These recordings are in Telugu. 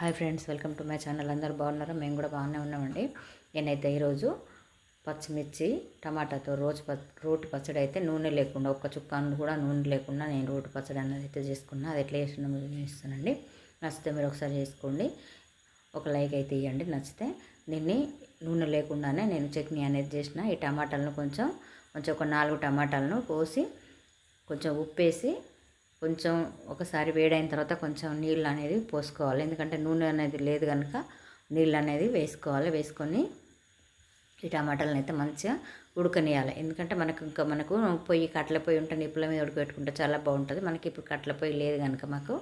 Hi friends welcome to my channel. అందరూ బాగున్నారా? మేము కూడా బాగానే ఉన్నామండి. నేనైతే ఈరోజు పచ్చిమిర్చి టమాటాతో రోజు రోటి పచ్చడి అయితే నూనె లేకుండా ఒక్క చుక్క కూడా నూనె లేకుండా నేను రోటి పచ్చడి అన్నది అయితే చేసుకున్నా. అది ఎట్లా చేసినా ఇస్తానండి నచ్చితే మీరు ఒకసారి చేసుకోండి. ఒక లైక్ అయితే ఇవ్వండి నచ్చితే దీన్ని నూనె లేకుండానే నేను చట్నీ అనేది చేసిన. ఈ టమాటాలను కొంచెం కొంచెం ఒక నాలుగు టమాటాలను కోసి కొంచెం ఉప్పేసి కొంచెం ఒకసారి వేడైన తర్వాత కొంచెం నీళ్ళు అనేది పోసుకోవాలి. ఎందుకంటే నూనె అనేది లేదు కనుక నీళ్ళు అనేది వేసుకోవాలి. వేసుకొని ఈ టమాటాలను అయితే మంచిగా ఉడకనియాలి ఎందుకంటే మనకు ఇంకా మనకు పొయ్యి కట్టెల పొయ్యి ఉంటే నిప్పుల మీద ఉడకబెట్టుకుంటే చాలా బాగుంటుంది. మనకి ఇప్పుడు కట్టెల పొయ్యి లేదు కనుక మాకు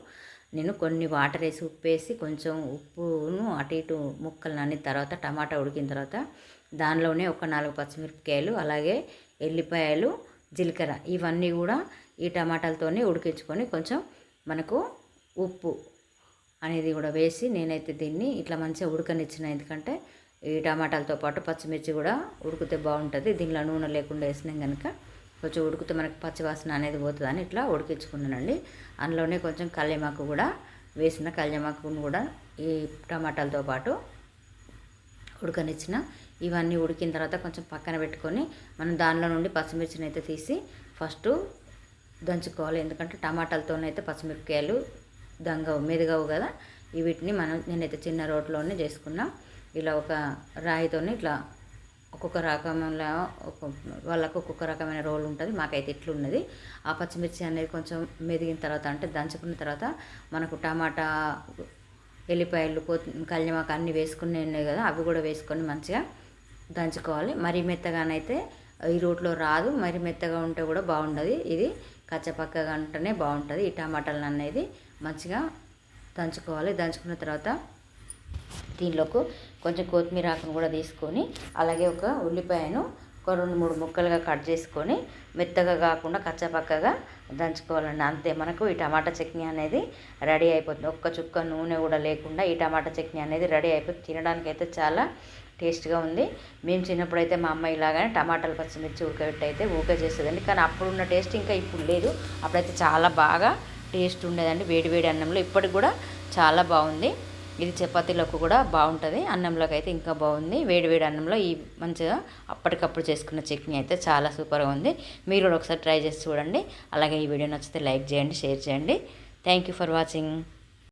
నేను కొన్ని వాటర్ వేసి ఉప్పు వేసి కొంచెం ఉప్పును అటు ఇటు ముక్కలు నానిన తర్వాత టమాటా ఉడికిన తర్వాత దానిలోనే ఒక నాలుగు పచ్చిమిరపకాయలు అలాగే ఎల్లిపాయలు జీలకర్ర. ఇవన్నీ కూడా ఈ టమాటాలతోనే ఉడికించుకొని కొంచెం మనకు ఉప్పు అనేది కూడా వేసి నేనైతే దీన్ని ఇట్లా మంచిగా ఉడకనిచ్చిన. ఎందుకంటే ఈ టమాటాలతో పాటు పచ్చిమిర్చి కూడా ఉడికితే బాగుంటుంది. దీనిలో నూనె లేకుండా వేసినాం కనుక కొంచెం ఉడికితే మనకు పచ్చివాసన అనేది పోతుందని ఇట్లా ఉడికించుకున్నానండి. అందులోనే కొంచెం కళ్యమాకు కూడా వేసిన కళ్యమాకును కూడా ఈ టమాటాలతో పాటు ఉడకనిచ్చిన ఇవన్నీ ఉడికిన తర్వాత కొంచెం పక్కన పెట్టుకొని మనం దానిలో నుండి పచ్చిమిర్చిని అయితే తీసి ఫస్ట్ దంచుకోవాలి. ఎందుకంటే టమాటాలతోనైతే పచ్చిమిరపకాయలు దంగవు మెదగవు కదా. వీటిని మనం నేనైతే చిన్న రోట్లోనే చేసుకున్నా. ఇలా ఒక రాయితోని ఇట్లా ఒక్కొక్క రకంలో ఒక వాళ్ళకు ఒక్కొక్క రకమైన రోల్ ఉంటుంది. మాకైతే ఇట్లున్నది. ఆ పచ్చిమిర్చి అనేది కొంచెం మెదిగిన తర్వాత అంటే దంచుకున్న తర్వాత మనకు టమాటా ఎల్లిపాయలు పో కళ్యమాక అన్నీ వేసుకుని ఉన్నాయి కదా అవి కూడా వేసుకొని మంచిగా దంచుకోవాలి. మరీ మెత్తగానైతే ఈ రోట్లో రాదు మరి మెత్తగా ఉంటే కూడా బాగుండదు. ఇది కచ్చపక్కగా ఉంటేనే బాగుంటుంది. ఈ టమాటాలు అనేది మంచిగా దంచుకోవాలి. దంచుకున్న తర్వాత దీనిలోకి కొంచెం కొత్తిమీర ఆకును కూడా తీసుకొని అలాగే ఒక ఉల్లిపాయను ఒక రెండు మూడు ముక్కలుగా కట్ చేసుకొని మెత్తగా కాకుండా కచ్చపక్కగా దంచుకోవాలండి. అంతే మనకు ఈ టమాటా చట్నీ అనేది రెడీ అయిపోతుంది. ఒక్క చుక్క నూనె కూడా లేకుండా ఈ టమాటా చట్నీ అనేది రెడీ అయిపోతుంది. తినడానికి అయితే చాలా టేస్ట్గా ఉంది. మేము చిన్నప్పుడు అయితే మా అమ్మ ఇలాగానే టమాటాలు పచ్చిమిర్చి ఉడకబెట్టి అయితే ఊకే చేసేదండి. కానీ అప్పుడు ఉన్న టేస్ట్ ఇంకా ఇప్పుడు లేదు. అప్పుడైతే చాలా బాగా టేస్ట్ ఉండేదండి. వేడి వేడి అన్నంలో ఇప్పటికి కూడా చాలా బాగుంది. ఇది చపాతీలోకి కూడా బాగుంటుంది. అన్నంలోకి అయితే ఇంకా బాగుంది. వేడి వేడి అన్నంలో ఈ మంచిగా అప్పటికప్పుడు చేసుకున్న చట్నీ అయితే చాలా సూపర్గా ఉంది. మీరు కూడా ఒకసారి ట్రై చేసి చూడండి. అలాగే ఈ వీడియో నచ్చితే లైక్ చేయండి షేర్ చేయండి. Thank you for watching